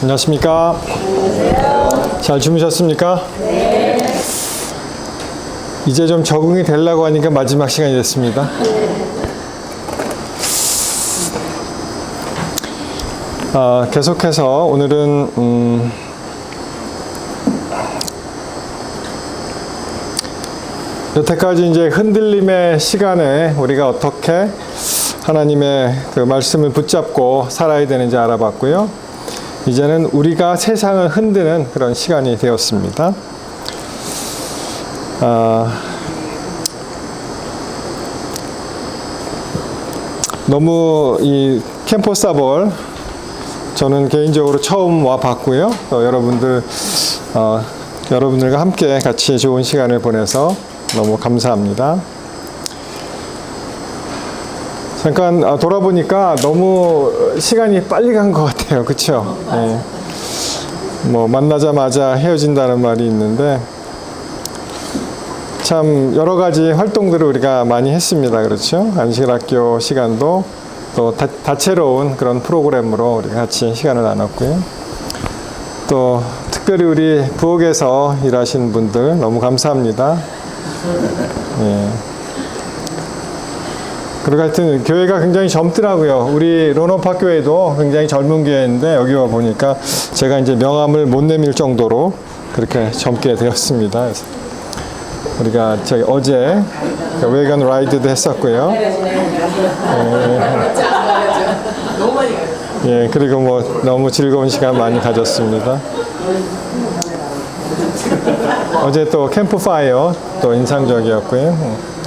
안녕하십니까? 잘 주무셨습니까? 이제 좀 적응이 되려고 하니까 마지막 시간이 됐습니다. 아, 계속해서 오늘은 음, 여태까지 이제 흔들림의 시간에 우리가 어떻게 하나님의 그 말씀을 붙잡고 살아야 되는지 알아봤고요. 이제는 우리가 세상을 흔드는 그런 시간이 되었습니다. 아, 너무 이 캠퍼사볼 저는 개인적으로 처음 와 봤고요. 또 여러분들 어, 여러분들과 함께 같이 좋은 시간을 보내서 너무 감사합니다. 잠깐 아, 돌아보니까 너무 시간이 빨리 간 것 같아요. 그렇죠? 뭐 만나자마자 헤어진다는 말이 있는데 참 여러 가지 활동들을 우리가 많이 했습니다. 그렇죠? 안식학교 시간도 또 다, 다채로운 그런 프로그램으로 우리가 같이 시간을 나눴고요. 또 특별히 우리 부엌에서 일하신 분들 너무 감사합니다. 예. 그리고 하여튼 교회가 굉장히 젊더라고요. 우리 론업학 교회도 굉장히 젊은 교회인데 여기 와 보니까 제가 이제 명함을 못 내밀 정도로 그렇게 젊게 되었습니다. 우리가 저희 어제 웨건 라이드도 했었고요. 예, 예, 그리고 뭐 너무 즐거운 시간 많이 가졌습니다. 어제 또 캠프파이어 또 인상적이었고요.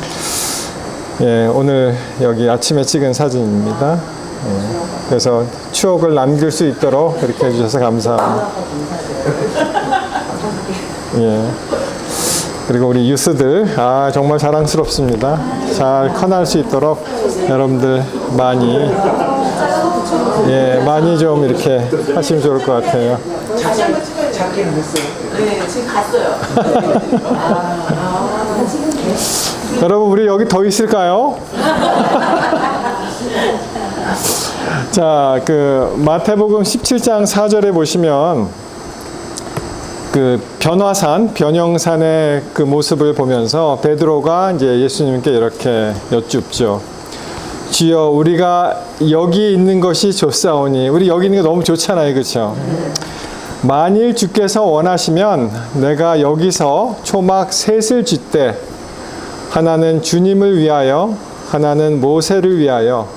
예, 오늘 여기 아침에 찍은 사진입니다. 예, 그래서 추억을 남길 수 있도록 이렇게 해주셔서 감사합니다. 예. 그리고 우리 유스들, 아, 정말 자랑스럽습니다. 잘 커날 수 있도록 여러분들 많이, 예, 많이 좀 이렇게 하시면 좋을 것 같아요. 찾기는 했어요. 네, 지금 갔어요. 여러분 우리 여기 더 있을까요? 자, 그 마태복음 17장 4절에 보시면 그 변화산, 변형산의 그 모습을 보면서 베드로가 이제 예수님께 이렇게 여쭙죠. 주여 우리가 여기 있는 것이 좋사오니 우리 여기 있는 게 너무 좋잖아요. 그렇죠? 만일 주께서 원하시면 내가 여기서 초막 셋을 짓되 하나는 주님을 위하여, 하나는 모세를 위하여,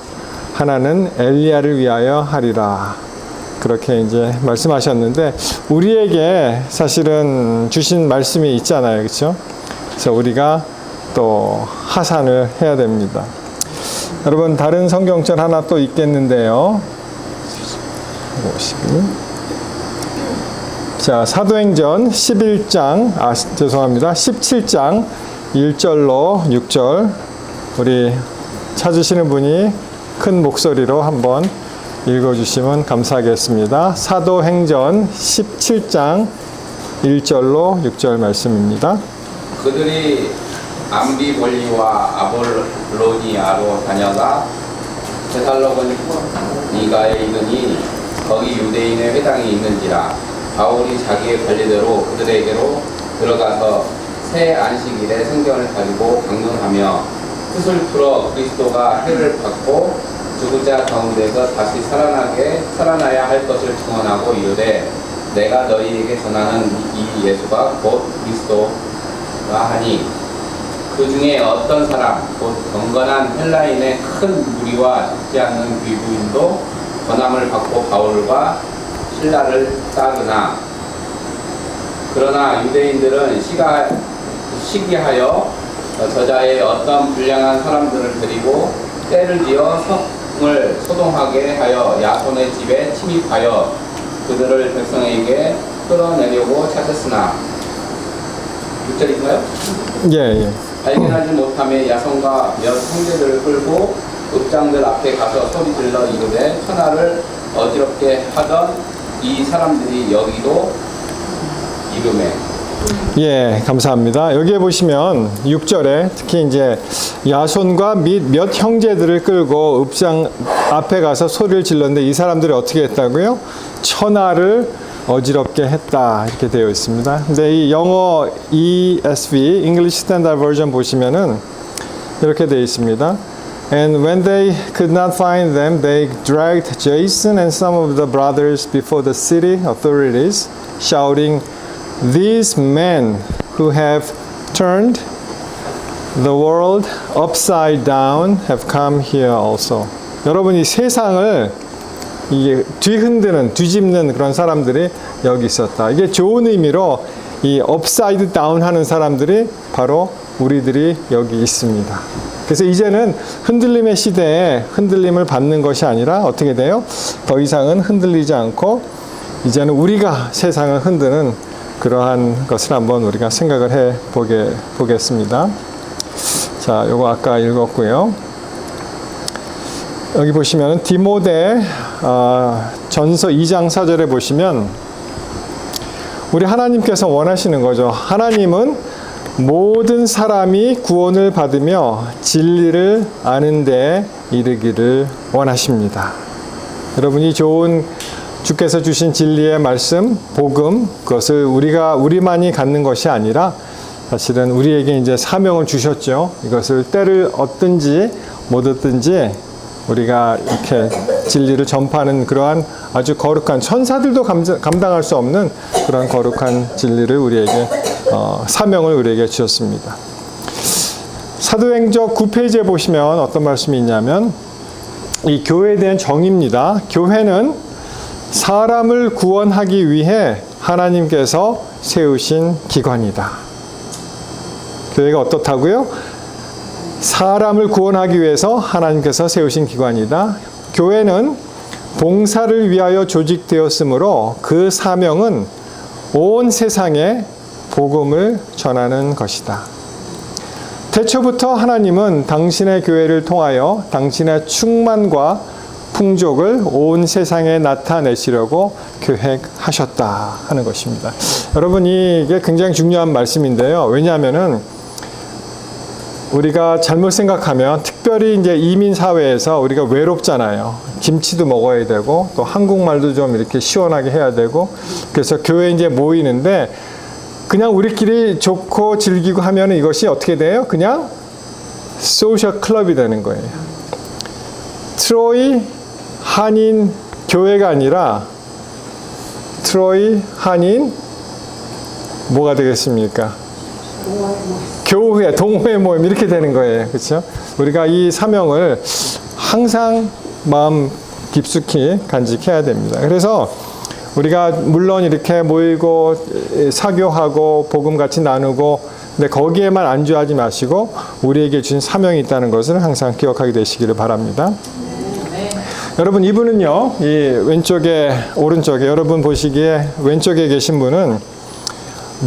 하나는 엘리야를 위하여 하리라. 그렇게 이제 말씀하셨는데 우리에게 사실은 주신 말씀이 있잖아요. 그렇죠? 그래서 우리가 또 하산을 해야 됩니다. 여러분 다른 성경절 하나 또 있겠는데요. 보시고. 자, 사도행전 11장 아 죄송합니다. 17장 1절로 6절 우리 찾으시는 분이 큰 목소리로 한번 읽어주시면 감사하겠습니다. 사도행전 17장 1절로 6절 말씀입니다. 그들이 암비볼리와 아볼로니아로 다녀가 테살로니가에 이르니 거기 유대인의 회당이 있는지라 바울이 자기의 관리대로 그들에게로 들어가서 새 안식일에 성경을 가지고 강론하며 뜻을 풀어 그리스도가 해를 받고 죽은 자 가운데서 다시 살아나게 살아나야 할 것을 증언하고 이르되 내가 너희에게 전하는 이 예수가 곧 그리스도라 하니 그 중에 어떤 사람 곧 경건한 헬라인의 큰 무리와 적지 않는 귀부인도 권함을 받고 바울과 신라를 따르나 그러나 유대인들은 시가, 시기하여 저자의 어떤 불량한 사람들을 데리고 때를 지어 성을 소동하게 하여 야손의 집에 침입하여 그들을 백성에게 끌어내려고 찾았으나 6절인가요? 예, 예. 발견하지 못함에 야손과 몇 형제들을 끌고 읍장들 앞에 가서 소리 질러 이르되 천하를 어지럽게 하던 이 사람들이 여기도 이름에 예, 감사합니다. 여기에 보시면 6절에 특히 이제 야손과 및 몇 형제들을 끌고 읍장 앞에 가서 소리를 질렀는데 이 사람들이 어떻게 했다고요? 천하를 어지럽게 했다 이렇게 되어 있습니다. 근데 이 영어 ESV English Standard Version 보시면은 이렇게 되어 있습니다. And when they could not find them, they dragged Jason and some of the brothers before the city authorities, shouting, These men who have turned the world upside down have come here also. 여러분 이 세상을 이게 뒤흔드는 뒤집는 그런 사람들이 여기 있었다. 이게 좋은 의미로 이 업사이드 다운 하는 사람들이 바로 우리들이 여기 있습니다. 그래서 이제는 흔들림의 시대에 흔들림을 받는 것이 아니라 어떻게 돼요? 더 이상은 흔들리지 않고 이제는 우리가 세상을 흔드는 그러한 것을 한번 우리가 생각을 해 보게 보겠습니다. 자, 요거 아까 읽었고요. 여기 보시면 디모데 어, 전서 2장 4절에 보시면 우리 하나님께서 원하시는 거죠. 하나님은 모든 사람이 구원을 받으며 진리를 아는 데 이르기를 원하십니다. 여러분이 좋은 주께서 주신 진리의 말씀, 복음, 그것을 우리가 우리만이 갖는 것이 아니라 사실은 우리에게 이제 사명을 주셨죠. 이것을 때를 얻든지 못 얻든지 우리가 이렇게 진리를 전파하는 그러한 아주 거룩한 천사들도 감당할 수 없는 그런 거룩한 진리를 우리에게 어, 사명을 우리에게 주셨습니다. 사도행적 9페이지에 보시면 어떤 말씀이 있냐면 이 교회에 대한 정의입니다. 교회는 사람을 구원하기 위해 하나님께서 세우신 기관이다. 교회가 어떻다고요? 사람을 구원하기 위해서 하나님께서 세우신 기관이다. 교회는 봉사를 위하여 조직되었으므로 그 사명은 온 세상에 복음을 전하는 것이다. 태초부터 하나님은 당신의 교회를 통하여 당신의 충만과 풍족을 온 세상에 나타내시려고 계획하셨다 하는 것입니다. 여러분 이게 굉장히 중요한 말씀인데요. 왜냐하면은 우리가 잘못 생각하면 특별히 이제 이민 사회에서 우리가 외롭잖아요. 김치도 먹어야 되고 또 한국말도 좀 이렇게 시원하게 해야 되고 그래서 교회 이제 모이는데 그냥 우리끼리 좋고 즐기고 하면 이것이 어떻게 돼요? 그냥 소셜 클럽이 되는 거예요. 트로이 한인 교회가 아니라 트로이 한인 뭐가 되겠습니까? 교회, 동호회 모임 이렇게 되는 거예요. 그렇죠? 우리가 이 사명을 항상 마음 깊숙이 간직해야 됩니다. 그래서 우리가 물론 이렇게 모이고 사교하고 복음 같이 나누고 근데 거기에만 안주하지 마시고 우리에게 준 사명이 있다는 것을 항상 기억하게 되시기를 바랍니다. 여러분 이분은요 이 왼쪽에 오른쪽에 여러분 보시기에 왼쪽에 계신 분은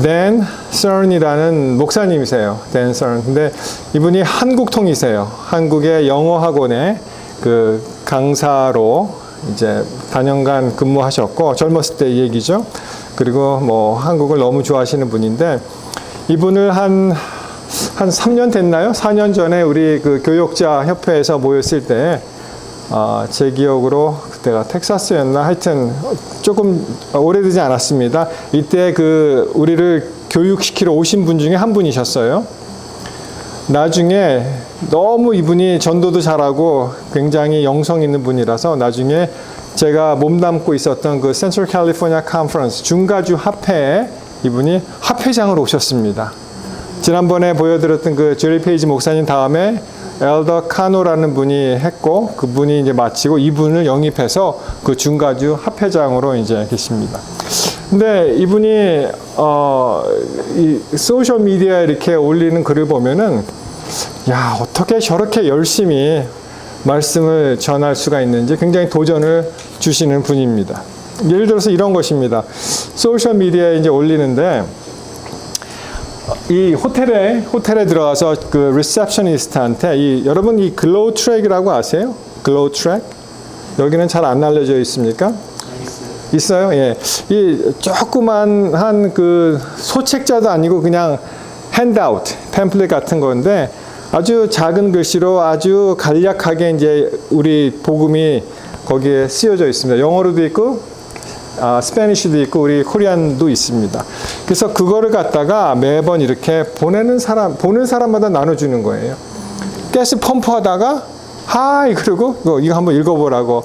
댄 썰이라는 목사님이세요. 댄 썰. 근데 이분이 한국통이세요. 한국의 영어 학원의 그 강사로 이제 단연간 근무하셨고 젊었을 때 얘기죠. 그리고 뭐 한국을 너무 좋아하시는 분인데 이분을 한한 3년 됐나요? 4년 전에 우리 그 교역자 협회에서 모였을 때, 아, 제 기억으로 그때가 텍사스였나? 하여튼 조금 오래되지 않았습니다. 이때 그 우리를 교육시키러 오신 분 중에 한 분이셨어요. 나중에 너무 이분이 전도도 잘하고 굉장히 영성 있는 분이라서 나중에 제가 몸담고 있었던 그 센트럴 캘리포니아 컨퍼런스 중가주 합회에 이분이 합회장으로 오셨습니다. 지난번에 보여드렸던 그 제리 페이지 목사님 다음에 엘더 카노라는 분이 했고 그분이 이제 마치고 이분을 영입해서 그 중가주 합회장으로 이제 계십니다. 근데 이분이 어 이 소셜 미디어에 이렇게 올리는 글을 보면은 야 어떻게 저렇게 열심히 말씀을 전할 수가 있는지 굉장히 도전을 주시는 분입니다. 예를 들어서 이런 것입니다. 소셜 미디어에 이제 올리는데 이 호텔에 호텔에 들어가서 그 리셉셔니스트한테 이 여러분 이 글로우 트랙이라고 아세요? 글로우 트랙 여기는 잘 안 알려져 있습니까? 있어요. 예, 이 조그만 한 그 소책자도 아니고 그냥 핸드아웃 팸플릿 같은 건데 아주 작은 글씨로 아주 간략하게 이제 우리 복음이 거기에 쓰여져 있습니다. 영어로도 있고 아, 스페니쉬도 있고 우리 코리안도 있습니다. 그래서 그거를 갖다가 매번 이렇게 보내는 사람 보는 사람마다 나눠주는 거예요. 가스 펌프하다가 하이 그러고 이거, 이거 한번 읽어보라고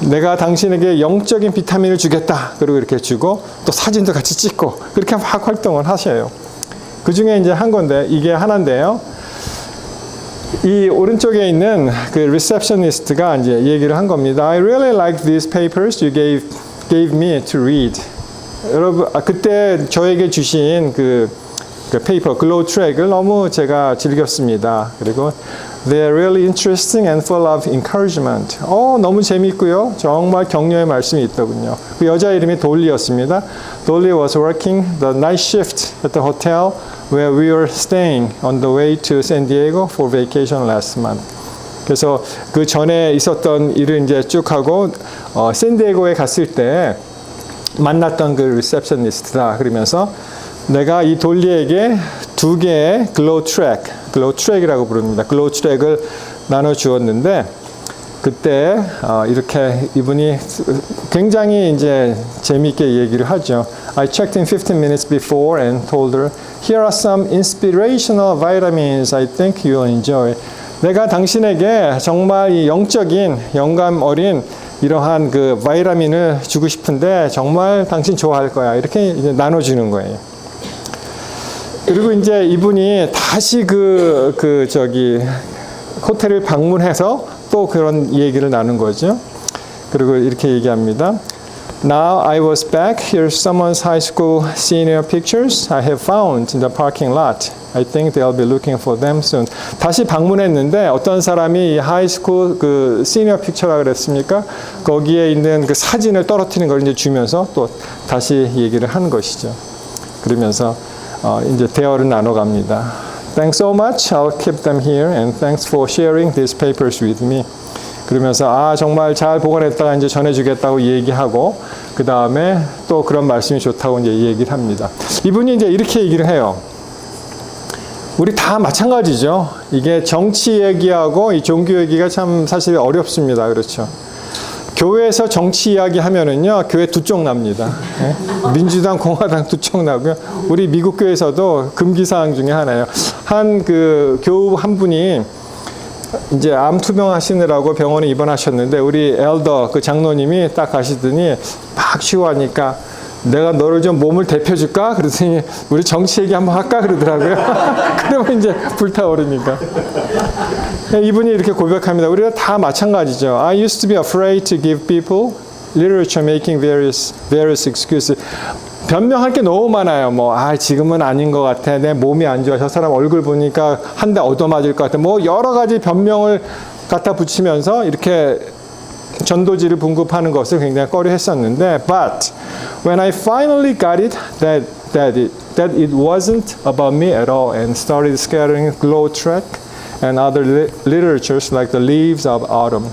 내가 당신에게 영적인 비타민을 주겠다 그리고 이렇게 주고 또 사진도 같이 찍고 그렇게 막 활동을 하셔요. 그 중에 이제 한 건데 이게 하나인데요. 이 오른쪽에 있는 그 리셉셔니스트가 이제 얘기를 한 겁니다. I really like these papers you gave gave me to read. 여러분 아, 그때 저에게 주신 그, 그 페이퍼 글로우 트랙을 너무 제가 즐겼습니다. 그리고 they are really interesting and full of encouragement. 어 너무 재밌고요. 정말 격려의 말씀이 있더군요. 그 여자 이름이 돌리였습니다. Dolly was working the night shift at the hotel where we were staying on the way to San Diego for vacation last month. 그래서 그 전에 있었던 일을 이제 쭉 하고 어, 샌디에고에 갔을 때 만났던 그 리셉셔니스트다 그러면서 내가 이 돌리에게 두 개의 글로우 트랙, 글로우 트랙이라고 부릅니다. 글로우 트랙을 나눠 주었는데 그때 어, 이렇게 이분이 굉장히 이제 재미있게 얘기를 하죠. I checked in 15 minutes before and told her, here are some inspirational vitamins I think you'll enjoy. 내가 당신에게 정말 이 영적인 영감 어린 이러한 그 바이라민을 주고 싶은데 정말 당신 좋아할 거야. 이렇게 이제 나눠주는 거예요. 그리고 이제 이분이 다시 그, 그, 저기, 호텔을 방문해서 또 그런 얘기를 나눈 거죠. 그리고 이렇게 얘기합니다. Now I was back. Here's someone's high school senior pictures I have found in the parking lot. I think they'll be looking for them soon. 다시 방문했는데 어떤 사람이 이 하이스쿨 그 시니어 픽처라 그랬습니까? 거기에 있는 그 사진을 떨어뜨리는 걸 이제 주면서 또 다시 얘기를 한 것이죠. 그러면서 어, 이제 대화를 나눠갑니다. Thanks so much. I'll keep them here and thanks for sharing these papers with me. 그러면서 아 정말 잘 보관했다가 이제 전해주겠다고 얘기하고 그 다음에 또 그런 말씀이 좋다고 이제 얘기를 합니다. 이분이 이제 이렇게 얘기를 해요. 우리 다 마찬가지죠. 이게 정치 얘기하고 이 종교 얘기가 참 사실 어렵습니다. 그렇죠. 교회에서 정치 이야기 하면은요, 교회 두 쪽 납니다. 예? 민주당, 공화당 두 쪽 나고요. 우리 미국 교회에서도 금기사항 중에 하나예요. 한 그 교우 한 분이 이제 암 투병하시느라고 병원에 입원하셨는데 우리 엘더 그 장로님이 딱 가시더니 막 치유하니까 내가 너를 좀 몸을 대표줄까? 그랬더니 우리 정치 얘기 한번 할까? 그러더라고요. 그러면 이제 불타오르니까. 이분이 이렇게 고백합니다. 우리가 다 마찬가지죠. I used to be afraid to give people literature making various various excuses. 변명할 게 너무 많아요. 뭐, 아, 지금은 아닌 것 같아. 내 몸이 안 좋아. 저 사람 얼굴 보니까 한 대 얻어맞을 것 같아. 뭐, 여러 가지 변명을 갖다 붙이면서 이렇게 전도지를 분급하는 것을 굉장히 꺼려 했었는데, but when I finally got it, that, that, it, that it wasn't about me at all and started scattering glow track and other li- literatures like the leaves of autumn.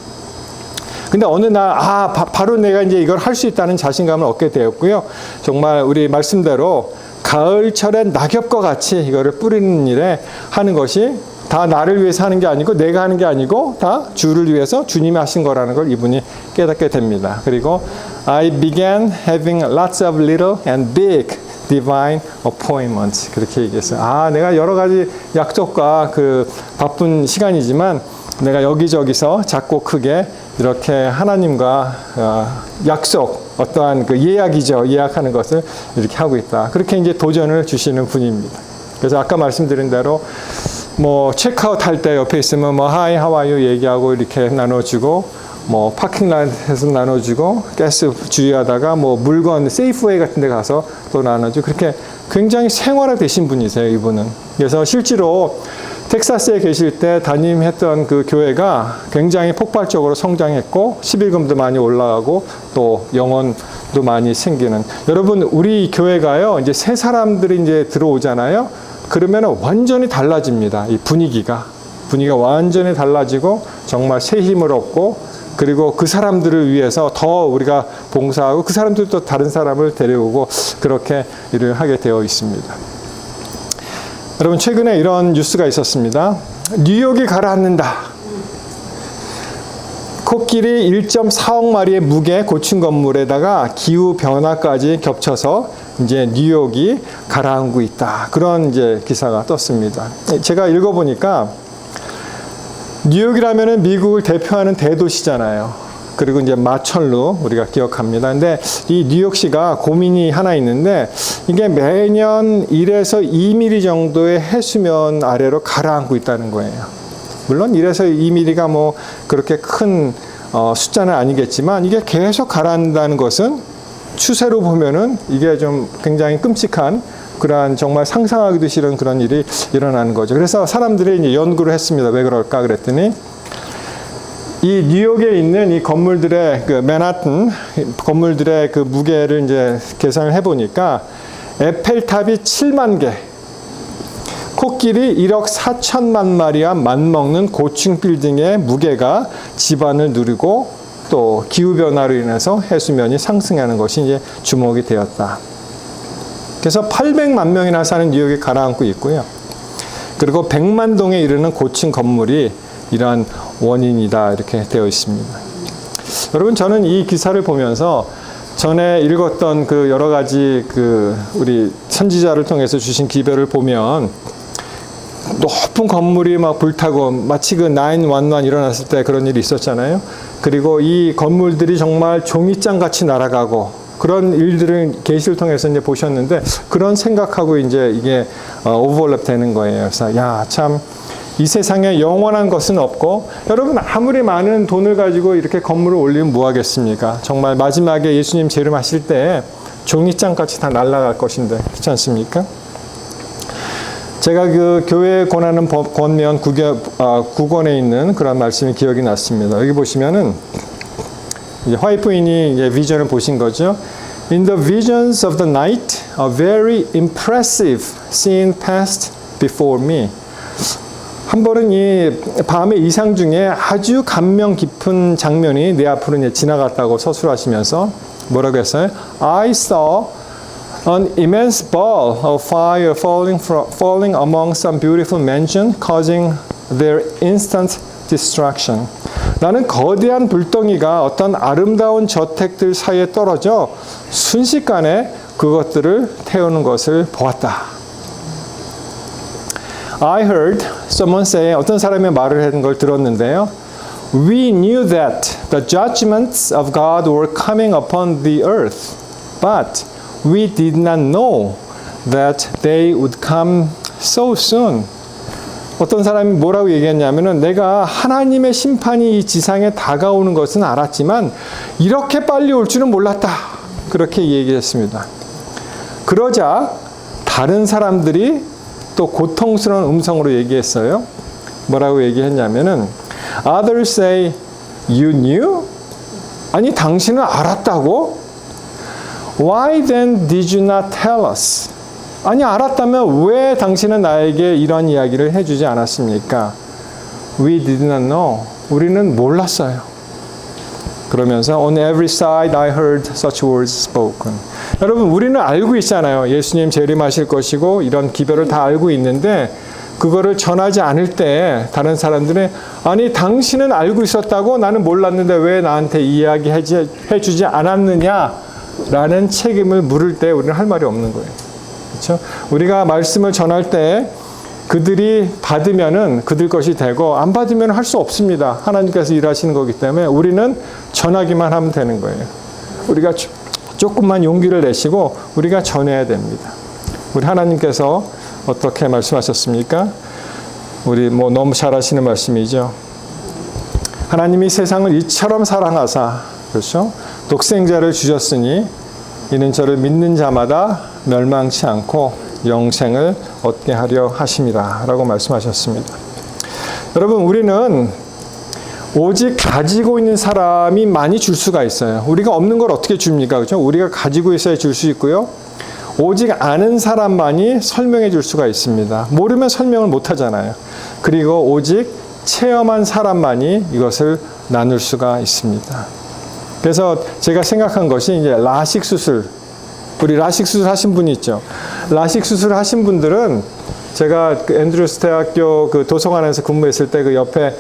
근데 어느 날, 아, 바, 바로 내가 이제 이걸 할 수 있다는 자신감을 얻게 되었고요. 정말 우리 말씀대로 가을철에 낙엽과 같이 이거를 뿌리는 일에 하는 것이 다 나를 위해서 하는 게 아니고 내가 하는 게 아니고 다 주를 위해서 주님이 하신 거라는 걸 이분이 깨닫게 됩니다. 그리고 I began having lots of little and big divine appointments 그렇게 얘기했어요. 아, 내가 여러 가지 약속과 그 바쁜 시간이지만 내가 여기저기서 작고 크게 이렇게 하나님과 어, 약속, 어떠한 그 예약이죠. 예약하는 것을 이렇게 하고 있다. 그렇게 이제 도전을 주시는 분입니다. 그래서 아까 말씀드린 대로 뭐 체크아웃 할 때 옆에 있으면 뭐 하이 하와이유 얘기하고 이렇게 나눠주고 뭐 파킹랏에서 나눠주고 가스 주의하다가 뭐 물건 세이프웨이 같은 데 가서 또 나눠주고 그렇게 굉장히 생활화 되신 분이세요 이분은. 그래서 실제로 텍사스에 계실 때 담임했던 그 교회가 굉장히 폭발적으로 성장했고 11금도 많이 올라가고 또 영혼도 많이 생기는. 여러분 우리 교회가요 이제 새 사람들이 이제 들어오잖아요 그러면 완전히 달라집니다 이 분위기가 분위기가 완전히 달라지고 정말 새 힘을 얻고 그리고 그 사람들을 위해서 더 우리가 봉사하고 그 사람들도 다른 사람을 데려오고 그렇게 일을 하게 되어 있습니다. 여러분 최근에 이런 뉴스가 있었습니다. 뉴욕이 가라앉는다. 코끼리 1.4억 마리의 무게 고층 건물에다가 기후 변화까지 겹쳐서 이제 뉴욕이 가라앉고 있다. 그런 이제 기사가 떴습니다. 제가 읽어보니까 뉴욕이라면은 미국을 대표하는 대도시잖아요. 그리고 이제 마천루 우리가 기억합니다. 근데 이 뉴욕시가 고민이 하나 있는데 이게 매년 1에서 2mm 정도의 해수면 아래로 가라앉고 있다는 거예요. 물론 1에서 2mm가 뭐 그렇게 큰 어, 숫자는 아니겠지만 이게 계속 가라앉는다는 것은 추세로 보면은 이게 좀 굉장히 끔찍한 그러한 정말 상상하기도 싫은 그런 일이 일어나는 거죠. 그래서 사람들이 이제 연구를 했습니다. 왜 그럴까 그랬더니 이 뉴욕에 있는 이 건물들의 그 맨하튼 건물들의 그 무게를 이제 계산을 해보니까 에펠탑이 7만 개, 코끼리 1억 4천만 마리와 맞먹는 고층 빌딩의 무게가 집안을 누리고 또 기후 변화로 인해서 해수면이 상승하는 것이 이제 주목이 되었다. 그래서 800만 명이나 사는 뉴욕이 가라앉고 있고요. 그리고 100만 동에 이르는 고층 건물이 이러한 원인이다 이렇게 되어 있습니다. 여러분 저는 이 기사를 보면서 전에 읽었던 그 여러 가지 그 우리 선지자를 통해서 주신 기별을 보면 높은 건물이 막 불타고 마치 그 911 일어났을 때 그런 일이 있었잖아요. 그리고 이 건물들이 정말 종이장 같이 날아가고 그런 일들을 계시를 통해서 이제 보셨는데 그런 생각하고 이제 이게 어, 오버랩 되는 거예요. 그래서 야, 참 이 세상에 영원한 것은 없고 여러분 아무리 많은 돈을 가지고 이렇게 건물을 올리면 뭐 하겠습니까? 정말 마지막에 예수님 재림하실 때 종이장 같이 다 날아갈 것인데 그렇지 않습니까? 제가 그 교회 권하는 법- 권면 구겨, 아, 구권에 있는 그런 말씀이 기억이 났습니다. 여기 보시면은 이제 비전을 보신 거죠. In the visions of the night, a very impressive scene passed before me. 한 번은 이 밤의 이상 중에 아주 감명 깊은 장면이 내 앞으로 지나갔다고 서술하시면서 뭐라고 했어요? I saw an immense ball of fire falling, fro- falling among some beautiful mansion, causing their instant destruction. 나는 거대한 불덩이가 어떤 아름다운 저택들 사이에 떨어져 순식간에 그것들을 태우는 것을 보았다. I heard someone say 어떤 사람이 말을 하는 걸 들었는데요. We knew that the judgments of God were coming upon the earth, but we did not know that they would come so soon. 어떤 사람이 뭐라고 얘기했냐면은 내가 하나님의 심판이 이 지상에 다가오는 것은 알았지만 이렇게 빨리 올 줄은 몰랐다. 그렇게 얘기했습니다. 그러자 다른 사람들이 또 고통스러운 음성으로 얘기했어요. 뭐라고 얘기했냐면은 Others say, You knew? 아니 당신은 알았다고? Why then did you not tell us? 아니 알았다면 왜 당신은 나에게 이런 이야기를 해주지 않았습니까? We did not know. 우리는 몰랐어요. 그러면서 on every side I heard such words spoken. 여러분 우리는 알고 있잖아요. 예수님 재림하실 것이고 이런 기별을 다 알고 있는데 그거를 전하지 않을 때 다른 사람들은 아니 당신은 알고 있었다고 나는 몰랐는데 왜 나한테 이야기해 주지 않았느냐 라는 책임을 물을 때 우리는 할 말이 없는 거예요. 그렇죠? 우리가 말씀을 전할 때 그들이 받으면은 그들 것이 되고 안 받으면 할 수 없습니다. 하나님께서 일하시는 거기 때문에 우리는 전하기만 하면 되는 거예요. 우리가 조- 조금만 용기를 내시고 우리가 전해야 됩니다. 우리 하나님께서 어떻게 말씀하셨습니까? 우리 뭐 너무 잘 하시는 말씀이죠. 하나님이 세상을 이처럼 사랑하사 그렇죠? 독생자를 주셨으니 이는 저를 믿는 자마다 멸망치 않고 영생을 얻게 하려 하심이라 라고 말씀하셨습니다. 여러분 우리는 오직 가지고 있는 사람이 많이 줄 수가 있어요. 우리가 없는 걸 어떻게 줍니까? 그렇죠? 우리가 가지고 있어야 줄 수 있고요. 오직 아는 사람만이 설명해 줄 수가 있습니다. 모르면 설명을 못 하잖아요. 그리고 오직 체험한 사람만이 이것을 나눌 수가 있습니다. 그래서 제가 생각한 것이 이제 라식 수술. 우리 라식 수술 하신 분이 있죠. 라식 수술 하신 분들은 제가 그 앤드루스 대학교 그 도서관에서 근무했을 때 그 옆에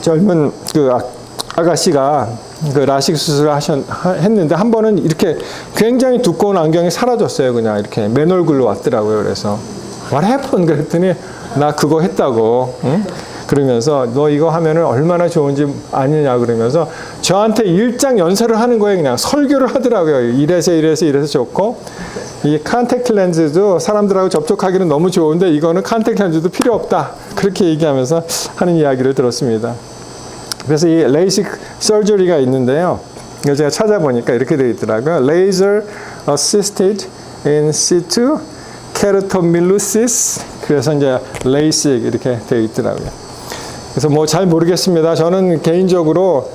젊은 그 학- 아가씨가 그 라식 수술을 하셨, 하- 했는데 한 번은 이렇게 굉장히 두꺼운 안경이 사라졌어요. 그냥 이렇게 맨 얼굴로 왔더라고요. 그래서 What happened? 그랬더니 나 그거 했다고. 응? 그러면서 너 이거 하면은 얼마나 좋은지 아느냐 그러면서 저한테 일장 연설을 하는 거예요. 그냥 설교를 하더라고요. 이래서 이래서 이래서 좋고 이 컨택트 렌즈도 사람들하고 접촉하기는 너무 좋은데 이거는 컨택트 렌즈도 필요 없다. 그렇게 얘기하면서 하는 이야기를 들었습니다. 그래서 이 레이식 서저리가 있는데요. 이거 제가 찾아보니까 이렇게 되어 있더라고요. Laser Assisted In Situ. 그래서 이제 레이식 이렇게 되어 있더라고요. 그래서 뭐 잘 모르겠습니다. 저는 개인적으로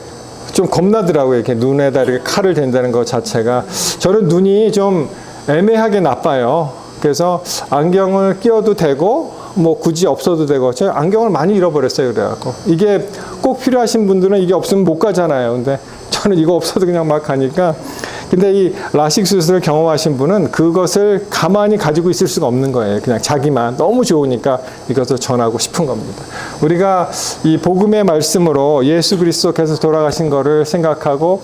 좀 겁나더라고요. 이렇게 눈에다 이렇게 칼을 댄다는 것 자체가. 저는 눈이 좀 애매하게 나빠요. 그래서 안경을 끼워도 되고 뭐 굳이 없어도 되고 제가 안경을 많이 잃어버렸어요. 그래갖고 이게 꼭 필요하신 분들은 이게 없으면 못 가잖아요. 근데 저는 이거 없어도 그냥 막 가니까 근데 이 라식 수술을 경험하신 분은 그것을 가만히 가지고 있을 수가 없는 거예요. 그냥 자기만 너무 좋으니까 이것을 전하고 싶은 겁니다. 우리가 이 복음의 말씀으로 예수 그리스도께서 돌아가신 거를 생각하고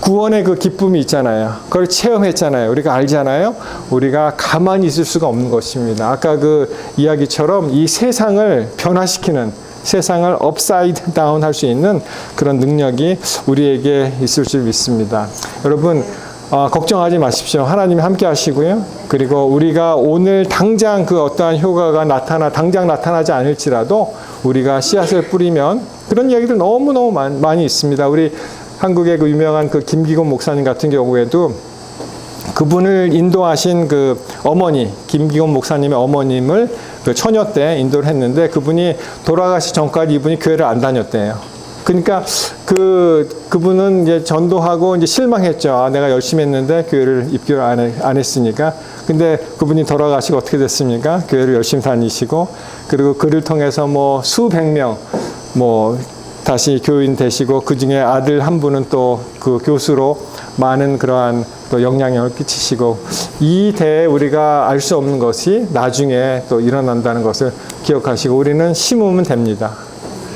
구원의 그 기쁨이 있잖아요. 그걸 체험했잖아요. 우리가 알잖아요. 우리가 가만히 있을 수가 없는 것입니다. 아까 그 이야기처럼 이 세상을 변화시키는 세상을 업사이드 다운 할 수 있는 그런 능력이 우리에게 있을 줄 믿습니다. 여러분 어, 걱정하지 마십시오. 하나님이 함께 하시고요. 그리고 우리가 오늘 당장 그 어떠한 효과가 나타나 당장 나타나지 않을지라도 우리가 씨앗을 뿌리면 그런 이야기들 너무너무 많, 많이 있습니다. 우리 한국의 그 유명한 그 김기곤 목사님 같은 경우에도 그분을 인도하신 그 어머니 김기곤 목사님의 어머님을 그 처녀 때 인도를 했는데 그분이 돌아가시 전까지 이분이 교회를 안 다녔대요. 그러니까 그 그분은 이제 전도하고 이제 실망했죠. 아, 내가 열심히 했는데 교회를 입교를 안, 해- 안 했으니까. 근데 그분이 돌아가시고 어떻게 됐습니까? 교회를 열심히 다니시고 그리고 그를 통해서 뭐 수백 명뭐 다시 교인 되시고 그 중에 아들 한 분은 또 그 교수로 많은 그러한 또 영향력을 끼치시고 이 대에 우리가 알 수 없는 것이 나중에 또 일어난다는 것을 기억하시고 우리는 심으면 됩니다.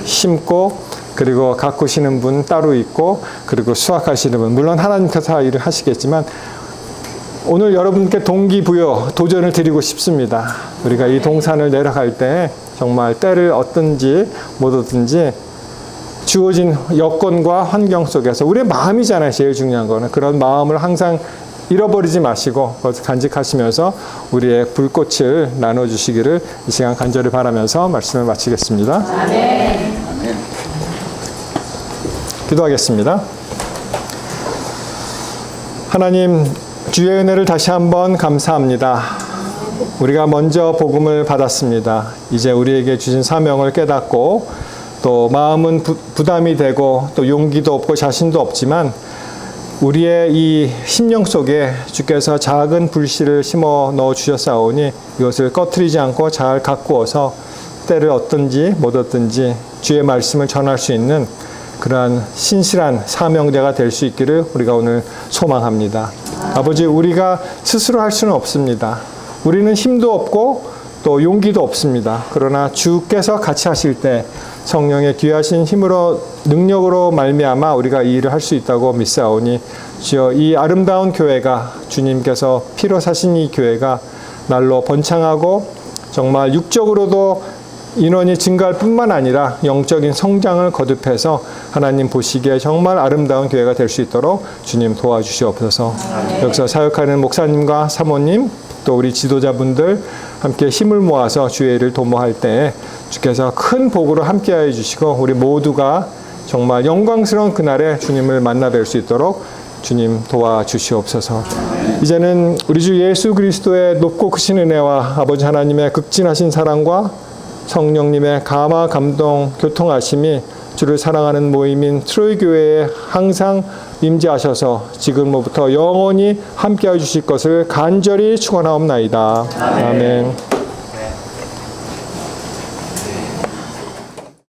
심고 그리고 가꾸시는 분 따로 있고 그리고 수확하시는 분 물론 하나님께서 다 일을 하시겠지만 오늘 여러분께 동기부여 도전을 드리고 싶습니다. 우리가 이 동산을 내려갈 때 정말 때를 얻든지 못 얻든지 주어진 여건과 환경 속에서 우리의 마음이잖아요. 제일 중요한 거는 그런 마음을 항상 잃어버리지 마시고 간직하시면서 우리의 불꽃을 나눠주시기를 이 시간 간절히 바라면서 말씀을 마치겠습니다. 기도하겠습니다. 하나님 주의 은혜를 다시 한번 감사합니다. 우리가 먼저 복음을 받았습니다. 이제 우리에게 주신 사명을 깨닫고 또 마음은 부, 부담이 되고 또 용기도 없고 자신도 없지만 우리의 이 심령 속에 주께서 작은 불씨를 심어 넣어 주셨사오니 이것을 꺼트리지 않고 잘 가꾸어서 때를 얻든지 못 얻든지 주의 말씀을 전할 수 있는 그러한 신실한 사명자가 될 수 있기를 우리가 오늘 소망합니다. 아버지, 우리가 스스로 할 수는 없습니다. 우리는 힘도 없고 또 용기도 없습니다. 그러나 주께서 같이 하실 때 성령의 귀하신 힘으로 능력으로 말미암아 우리가 이 일을 할 수 있다고 믿사오니 주여 이 아름다운 교회가 주님께서 피로 사신 이 교회가 날로 번창하고 정말 육적으로도 인원이 증가할 뿐만 아니라 영적인 성장을 거듭해서 하나님 보시기에 정말 아름다운 교회가 될 수 있도록 주님 도와주시옵소서. 여기서 사역하는 목사님과 사모님 또 우리 지도자분들 함께 힘을 모아서 주의 일을 도모할 때 주께서 큰 복으로 함께하여 주시고 우리 모두가 정말 영광스러운 그날에 주님을 만나 뵐 수 있도록 주님 도와주시옵소서. 이제는 우리 주 예수 그리스도의 높고 크신 은혜와 아버지 하나님의 극진하신 사랑과 성령님의 감화 감동 교통하심이 주를 사랑하는 모임인 트로이 교회에 항상 임재하셔서 지금부터 영원히 함께해 주실 것을 간절히 축원하옵나이다. 아멘.